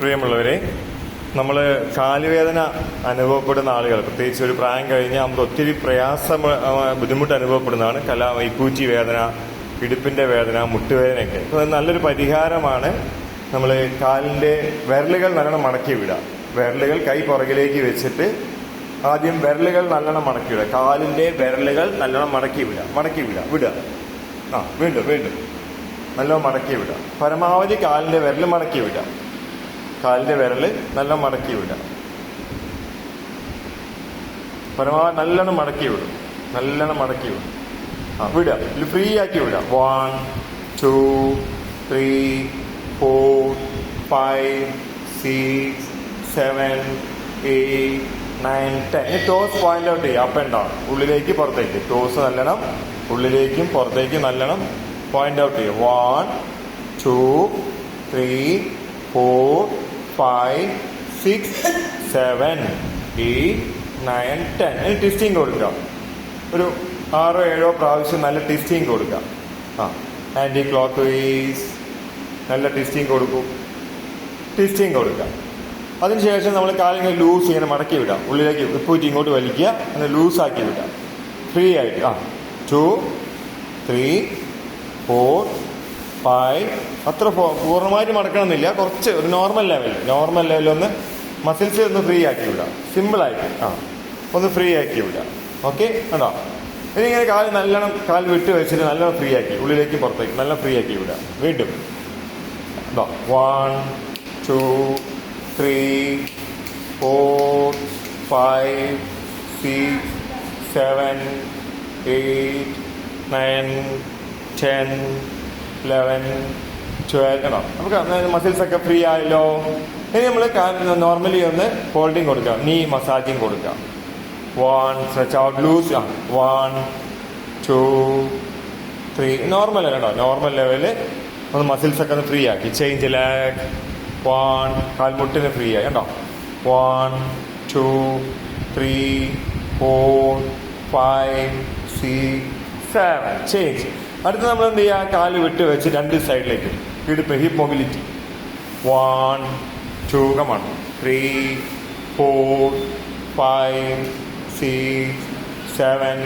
പ്രിയമുള്ളവരെ നമ്മൾ കാലുവേദന അനുഭവപ്പെടുന്ന ആളുകൾ പ്രത്യേകിച്ച് ഒരു പ്രായം കഴിഞ്ഞ് നമുക്ക് ഒത്തിരി പ്രയാസം ബുദ്ധിമുട്ട് അനുഭവപ്പെടുന്നതാണ് കല വൈപ്പൂച്ചി വേദന ഇടുപ്പിന്റെ വേദന മുട്ടുവേദനയൊക്കെ. അത് നല്ലൊരു പരിഹാരമാണ് നമ്മൾ കാലിന്റെ വിരലുകൾ നല്ലോണം മടക്കി വിടുക. വിരലുകൾ കൈ പുറകിലേക്ക് വെച്ചിട്ട് ആദ്യം വിരലുകൾ നല്ലോണം മടക്കി വിടുക. കാലിന്റെ വിരലുകൾ നല്ലോണം മടക്കി വിടുക. മടക്കി വിടുക. വിടുക. ആ വീണ്ടും വീണ്ടും. നല്ലോണം മടക്കി വിടുക. പരമാവധി കാലിന്റെ വിരൽ മടക്കി വിടുക. കാലിന്റെ വിരൽ നല്ല മടക്കി വിടുക. പരമാവധി നല്ലോണം മടക്കി വിടും നല്ലോണം മടക്കി വിടും ആ വിടുക. ഫ്രീ ആക്കി വിടുക. One two three four five six seven eight nine ten toes point out ചെയ്യുക. അപ്പ് ആൻഡ് ഡൗൺ ഉള്ളിലേക്ക് പുറത്തേക്ക്. ടോസ് നല്ലണം ഉള്ളിലേക്കും പുറത്തേക്കും നല്ലണം പോയിന്റ് ഔട്ട് ചെയ്യുക. One two three four five six seven eight nine ten ഇനി ടെസ്റ്റിംഗ് കൊടുക്കുക. ഒരു ആറോ ഏഴോ പ്രാവശ്യം നല്ല ടെസ്റ്റിംഗ് കൊടുക്കുക. ആ ആന്റി ക്ലോക്ക് വൈസ് നല്ല ടെസ്റ്റിംഗ് കൊടുക്കും. ടെസ്റ്റിംഗ് കൊടുക്കുക. അതിനുശേഷം നമ്മൾ കാലിങ്ങനെ ലൂസ് ഇങ്ങനെ മടക്കി വിടാം ഉള്ളിലേക്ക് ഉപ്പൂറ്റി ഇങ്ങോട്ട് വലിക്കുക. അങ്ങനെ ലൂസാക്കി വിടാം ഫ്രീ ആയിട്ട് ആ ടു ത്രീ ഫോർ ഫൈവ് അത്ര പൂർണമായിട്ട് മടക്കണമെന്നില്ല. കുറച്ച് ഒരു നോർമൽ ലെവൽ നോർമൽ ലെവലിൽ ഒന്ന് മസിൽസ് ഒന്ന് ഫ്രീ ആക്കി വിടാം. സിമ്പിളായിട്ട് ആ. ഒന്ന് ഫ്രീ ആക്കി വിടാം. ഓക്കെ കണ്ടോ? ഇനി ഇങ്ങനെ കാൽ നല്ലോണം കാൽ വിട്ട് വെച്ചിട്ട് നല്ലോണം ഫ്രീ ആക്കി ഉള്ളിലേക്ക് പുറത്തേക്ക് നല്ല ഫ്രീ ആക്കി വിടാം. വീണ്ടും. One two three four five six seven eight nine ten eleven twelve ആണോ നമുക്ക് മസിൽസ് ഒക്കെ ഫ്രീ ആയല്ലോ. ഇനി നമ്മൾ നോർമലി ഒന്ന് ഹോൾഡിങ് കൊടുക്കാം. നീ മസാജിങ് കൊടുക്കാം. വൺ സ്ട്രെച്ച് ഔട്ട് ലൂസ് ആ വൺ ടു ത്രീ നോർമൽ അല്ലട്ടോ നോർമൽ ലെവൽ ഒന്ന് മസിൽസ് ഒക്കെ ഒന്ന് ഫ്രീ ആക്കി. ചേഞ്ച് ലാഗ് വൺ കാൽമുട്ടിന് ഫ്രീ ആയി. കേട്ടോ one two three four five six seven change അടുത്ത് നമ്മൾ എന്ത് ചെയ്യുക? കാൽ വിട്ട് വെച്ച് രണ്ട് സൈഡിലേക്ക്. ഇടുപ്പ് hip mobility one two come on three four five six seven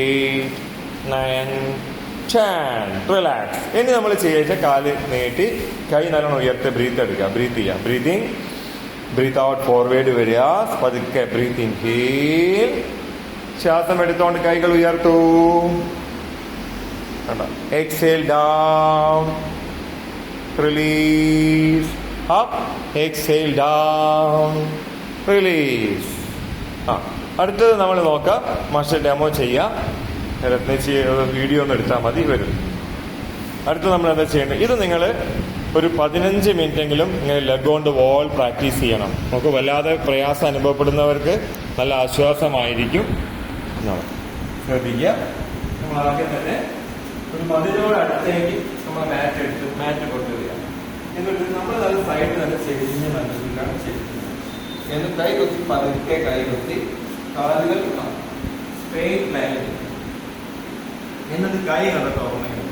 eight nine relax ഇനി നമ്മൾ ചെയ്യുക കാൽ നീട്ടി കൈ നല്ലോണം ഉയർത്തി ബ്രീത്ത് എടുക്കുക. ബ്രീത്ത് ചെയ്യുക ബ്രീത്തിങ് ബ്രീത്ത് ഔട്ട് ഫോർവേഡ് വരിക. പതുക്കെ ബ്രീത്തിങ് ഹീൽ ശ്വാസം എടുത്തോണ്ട് കൈകൾ ഉയർത്തൂ. Exhale down release up exhale down release ആ അടുത്തത് നമ്മൾ നോക്കാം. മാസ്റ്റർ ഡെമോ ചെയ്യാം. രത്നച്ചി വീഡിയോ ഒന്ന് എടുത്താൽ മതി വരും. അടുത്ത് നമ്മൾ എന്താ ചെയ്യേണ്ടത്? ഇത് നിങ്ങൾ ഒരു പതിനഞ്ച് മിനിറ്റെങ്കിലും ഇങ്ങനെ ലെഗ് കൊണ്ട് വോൾ പ്രാക്ടീസ് ചെയ്യണം. നമുക്ക് വല്ലാതെ പ്രയാസം അനുഭവപ്പെടുന്നവർക്ക് നല്ല ആശ്വാസമായിരിക്കും. എന്നാണ് ശ്രദ്ധിക്കുക. നമ്മൾ ആദ്യം തന്നെ ഒരു മതിലോട് അടുത്തേക്ക് നമ്മൾ മാറ്റ് എടുത്ത് മാറ്റ് കൊണ്ടുവരിക. എന്നിട്ട് നമ്മൾ നല്ല സൈഡ് നല്ല ചെരിഞ്ഞ് നല്ലതിലാണ് ചെരിക്കുന്നത് എന്നിട്ട് കൈ കൊത്തി പതുക്കെ കൈ കൊത്തി കാലുകൾ സ്ട്രെയിറ്റ് എന്നിട്ട് കൈ കണ്ട ഓർമ്മയില്ല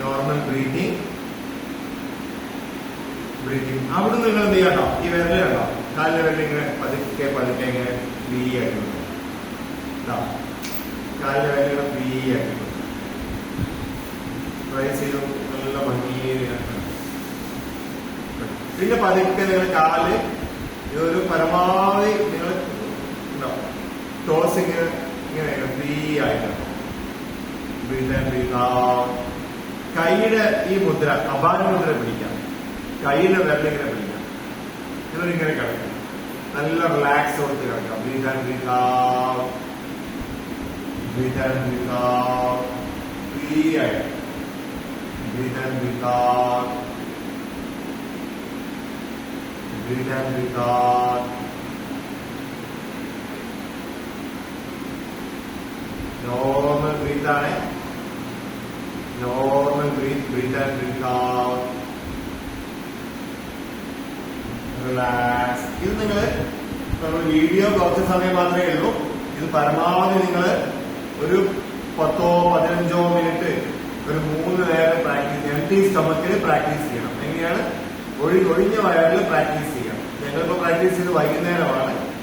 നോർമൽ ബ്രീതിങ് ബ്രീതിങ് അവിടെ നിങ്ങൾ എന്ത് ചെയ്യാട്ടോ ഈ വേറെ കണ്ടോ? കാലിലെ വിരൽ പതുക്കെ പതുക്കെ ഇങ്ങനെ ഫ്രീ ആയിട്ട് ദാ, കാലിലെ വിരൽ ഫ്രീ ആയിട്ട് വിടും. ട്രൈ നല്ല ഇങ്ങനെ പിന്നെ പതുക്കെ നിങ്ങൾ കാൽ ഇതൊരു പരമാവധി നിങ്ങൾ ടോസ് ഇങ്ങനെ ഇങ്ങനെ ഫ്രീ ആയിട്ട് ബ്രീത്ത് ആൻഡ് ബ്രീത്ത് ഔട്ട് കൈയുടെ ഈ മുദ്ര അപാന മുദ്ര പിടിക്കാം. കൈയുടെ വിരൽ ഇങ്ങനെ പിടിക്കാം. ഇതിങ്ങനെ കിടക്കാം. നല്ല റിലാക്സ് കൊടുത്ത് കിടക്കാം. Breathe and breathe out breathe and breathe out free ആയിട്ട് breathe and breathe out breathe and breathe out normal breath ആണ് normal breath breathe and breathe out relax ഇത് നിങ്ങൾ വീഡിയോ കുറച്ച് സമയം മാത്രമേ ഉള്ളൂ. ഇത് പരമാവധി നിങ്ങൾ ഒരു പത്തോ പതിനഞ്ചോ മിനിറ്റ് ഒരു മൂന്ന് നേരം പ്രാക്ടീസ് എം ടി സ്റ്റമക്കിൽ പ്രാക്ടീസ് ചെയ്യണം. എങ്ങനെയാണ്? ഒഴി ഒഴിഞ്ഞ വയറിൽ പ്രാക്ടീസ് ചെയ്യണം. ഞങ്ങളിപ്പോ പ്രാക്ടീസ് ചെയ്ത് വൈകുന്നേരമാണ്.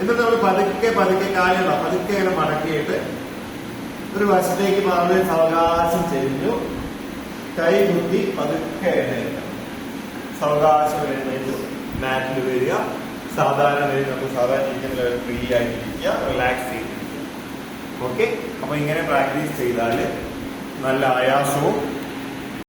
എന്നിട്ട് നമ്മൾ പതുക്കെ പതുക്കെ കാലുകള പതുക്കെ ഇങ്ങനെ മടക്കിയിട്ട് ഒരു വശത്തേക്ക് മാറി സാവകാശം ചെരിഞ്ഞു കൈ കുത്തി പതുക്കെ എഴുന്നേൽക്കണം. സാവകാശം എഴുന്നേറ്റു മാറ്റിൽ വരിക. സാധാരണ നമുക്ക് സാധാരണ ഫ്രീ ആയിട്ടിരിക്കുക. റിലാക്സ് ചെയ്തിരിക്കുക ഓക്കെ അപ്പൊ ഇങ്ങനെ പ്രാക്ടീസ് ചെയ്താൽ നല്ല ആയാസവും